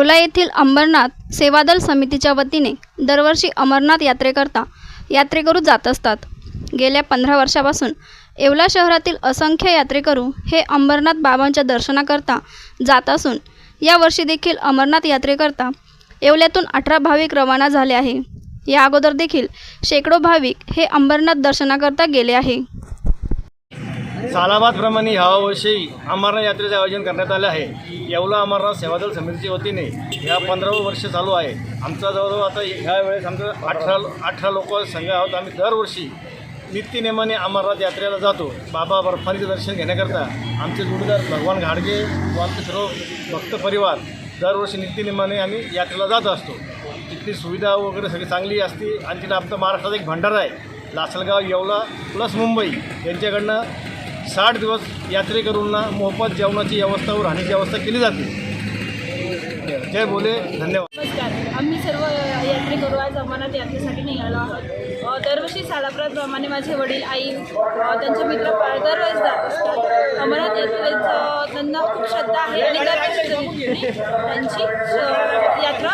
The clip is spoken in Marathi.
येवला येथील अंबरनाथ सेवादल समितीच्या वतीने दरवर्षी अमरनाथ यात्रेकरता यात्रेकरू जात असतात. गेल्या पंधरा वर्षापासून येवला शहरातील असंख्य यात्रेकरू हे अंबरनाथ बाबांच्या दर्शनाकरता जात असून यावर्षी देखील अमरनाथ यात्रेकरता येवल्यातून अठरा भाविक रवाना झाले आहे. या अगोदर देखील शेकडो भाविक हे अंबरनाथ दर्शनाकरता गेले आहे. सालाबादप्रमाणे ह्यावर्षी अमरनाथ यात्रेचे आयोजन करण्यात आलं आहे. येवला अमरनाथ सेवादल समितीच्या वतीने ह्या पंधरावं वर्ष चालू आहे. आमचा जवळजवळ आता ह्या वेळेस आमचं अठरा अठरा लोक संघ आहोत. आम्ही दरवर्षी नित्यनेमाने अमरनाथ यात्रेला जातो. बाबा बर्फानीचं दर्शन घेण्याकरता आमचे जोडीदार भगवान घाडगे व आमचे सर्व भक्त परिवार दरवर्षी नित्यनेमाने आम्ही यात्रेला जात असतो. तिथली सुविधा वगैरे सगळी चांगली असते. आणि तिथं आमचा महाराष्ट्राचा एक भंडारा आहे. लासलगाव येवला प्लस मुंबई यांच्याकडनं साठ दिवस यात्रेकरूंना मोफत जेवणाची व्यवस्था व राहण्याची व्यवस्था केली जाते. जय बोले धन्यवाद. नमस्कार. आम्ही सर्व यात्रेकरू आज अमरनाथ यात्रेसाठी निघालो आहोत. दरवर्षी सालाप्रमाणे माझे वडील आई त्यांचे मित्र दरवेळेस जात असतात. अमरनाथ यात्रेचं त्यांना खूप श्रद्धा आहे आणि दरवर्षी त्यांची यात्रा